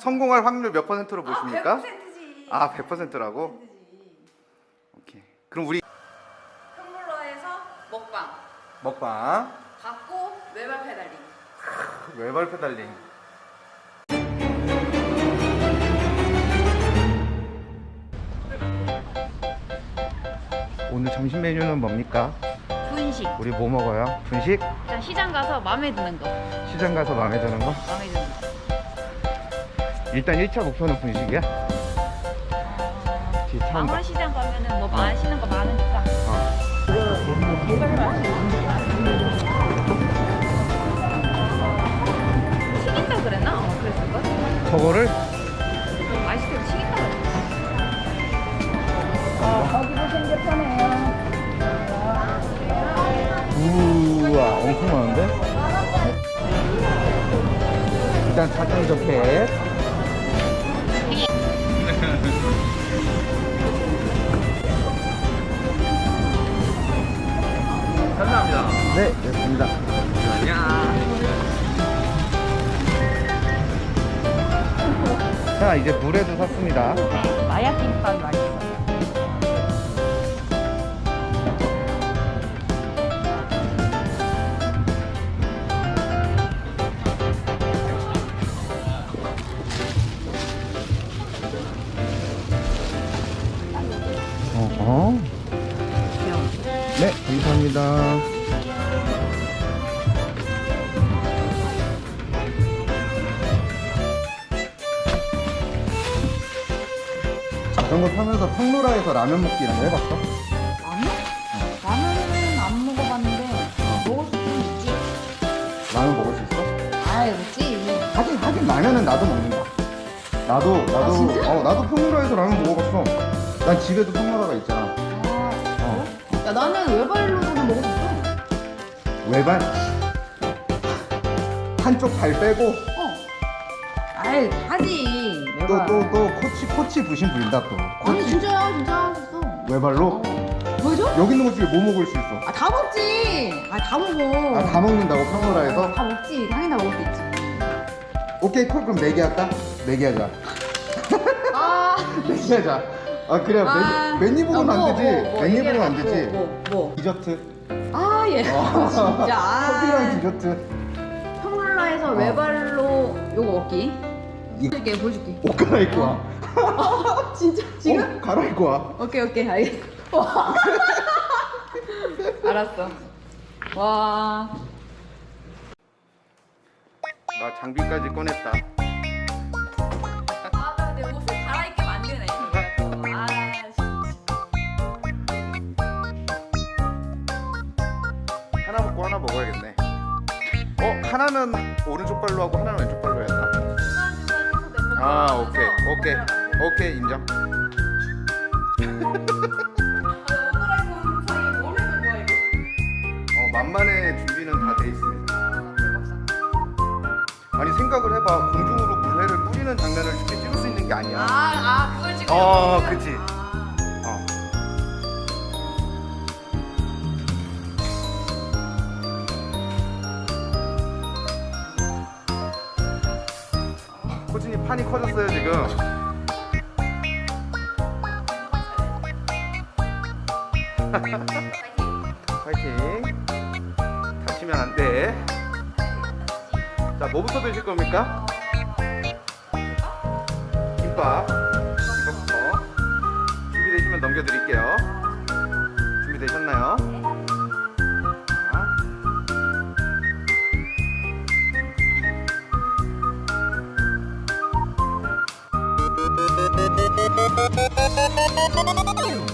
성공할 확률 몇 퍼센트로 보십니까? 100%지. 아, 100%라고? 오케이. 그럼 우리 텀블러에서 먹방. 먹방 받고 외발 페달링. 외발 페달링. 오늘 점심 메뉴는 뭡니까? 분식. 우리 뭐 먹어요? 분식? 일단 시장 가서 마음에 드는 거. 시장 가서 마음에 드는 거? 마음에 드는 거. 일단 1차 목표는 분식이야? 뒤 처음 봐. 아무리 시장 가면은 뭐 맛있는 거 많으니까. 어. 튀긴다 그랬나? 아마 그랬을걸? 저거를 아이스크림 튀긴다 그랬나? 우와 엄청 많은데? 일단 작은 저켓 감사합니다. 네 됐습니다. 자 이제 물에도 샀습니다. 네, 마약 김밥 자전거 타면서 평로라에서 라면 먹기 이런 거 해봤어? 라면? 라면은 안 먹어봤는데 먹을 수 있지. 라면 먹을 수 있어? 아이 그렇지. 하긴 하긴 라면은 나도 먹는다. 나도 나도 아, 진짜? 어 나도 평로라에서 라면 먹어봤어. 난 집에도 평로라가 있잖아. 어야 나는 외발로는 있어. 외발 한쪽 발 빼고 어. 아이 하지. 또 외발. 또또 코치 코치 부심 부린다 또. 아니 코치 진짜야 진짜 했어. 외발로 보여줘? 여기 있는 것 중에 뭐 먹을 수 있어? 아 다 먹지. 아 다 먹어. 아 다 먹는다고 평로라에서? 다 먹지. 당연히 다 먹을 수 있지. 오케이 콜 그럼 네개 할까? 네개 하자. 아. 네개 하자. 아 그래 아. 맨 입으로는 아, 뭐, 안 되지. 뭐, 뭐, 맨 입으로는 얘기해봐. 안 되지. 뭐, 뭐, 뭐. 디저트. 아 예. 어. 진짜. 아. 커피랑 디저트. 평롤라에서 어. 외발로 요거 먹기. 이- 보여줄게 보여줄게. 옷 갈아입고 와. 진짜 지금? 어, 갈아입고 와. 오케이 오케이 알겠어. 와. 알았어. 와. 나 장비까지 꺼냈다. 아, 내 옷을 갈아입게 만드네. 이거. 아, 하나 먹고 하나 먹어야겠네. 어 하나는 오른쪽 발로 하고 하나는 왼쪽 발로 했나? 아 오케이 오케이 오케이 인정. 어 만만의 준비는 다 돼 있습니다. 아니 생각을 해봐 공중으로 물회를 뿌리는 장면을 쉽게 찍을 수 있는 게 아니야. 아, 아, 그걸 지금. 어, 그치. 커졌어요 지금. 파이팅. 다치면 안 돼. 자, 뭐부터 드실 겁니까? 김밥. 이거부터. 준비되시면 넘겨드릴게요. 준비되셨나요? うん。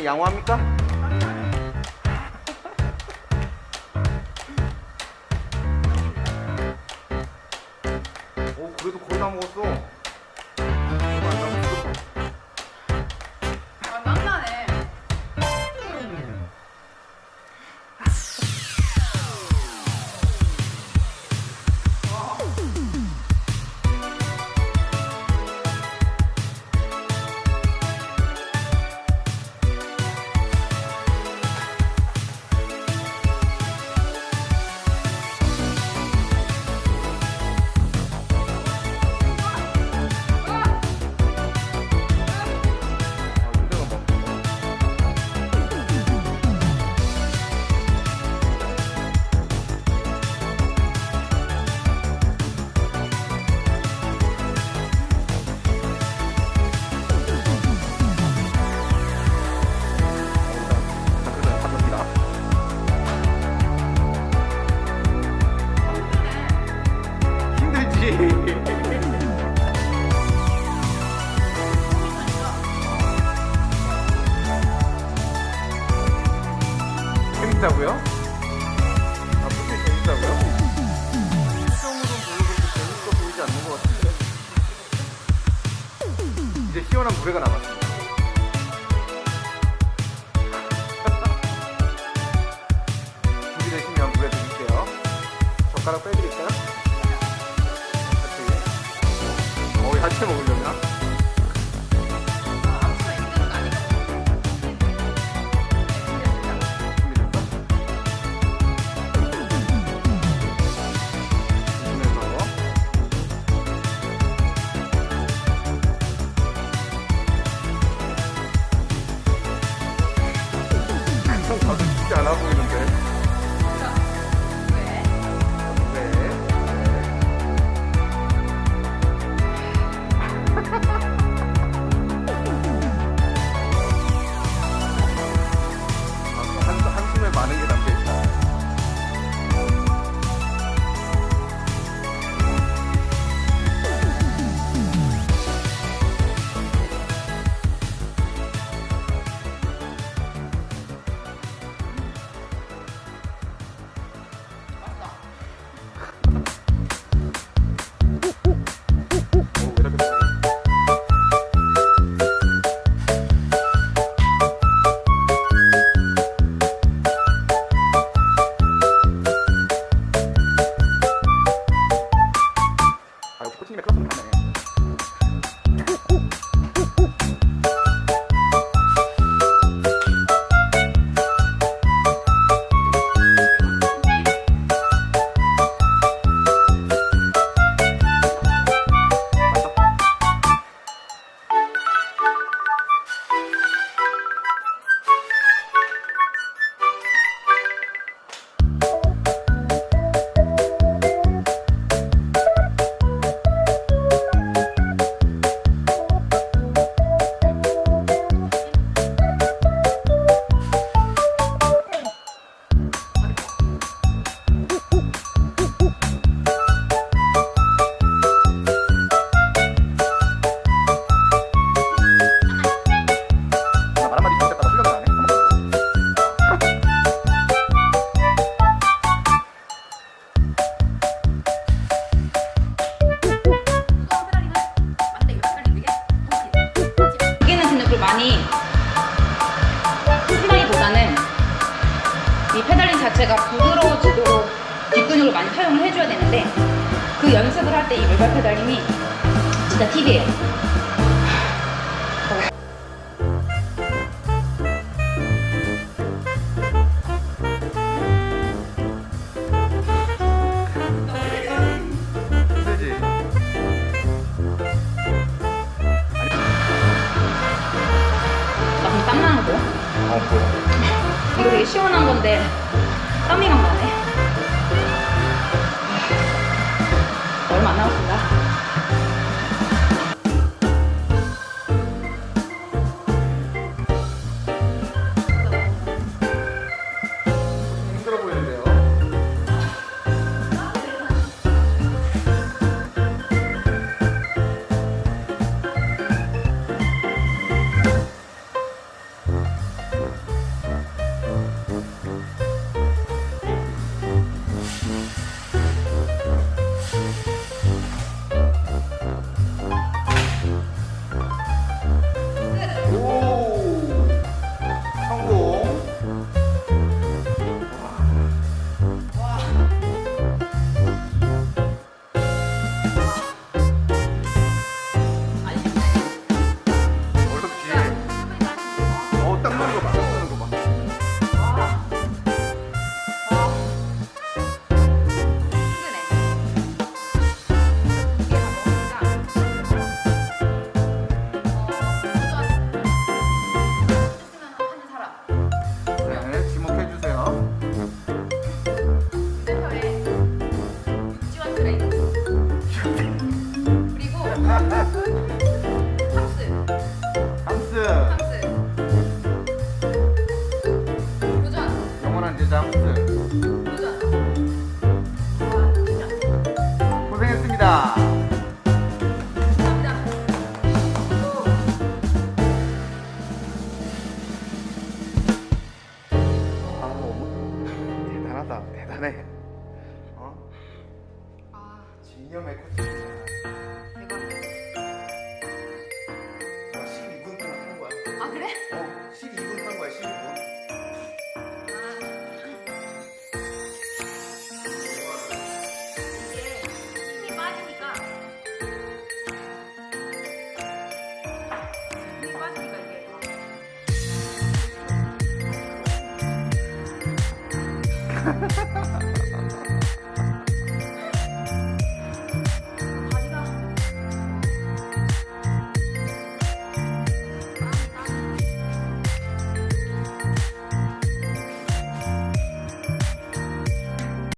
많이 양호합니까? 오 그래도 거의 다 먹었어 이제 시원한 물회가 남았습니다. 자체가 부드러워지도록 뒷근육을 많이 사용을 해줘야 되는데 그 연습을 할 때 이 물발 페달링이 진짜 팁이에요. 아, 땀나는 거? 아, 보여. 이거 되게 시원한 건데 땀이 간 거네. 하네. 어? 아, 진념의 코트잖아. 대박이다.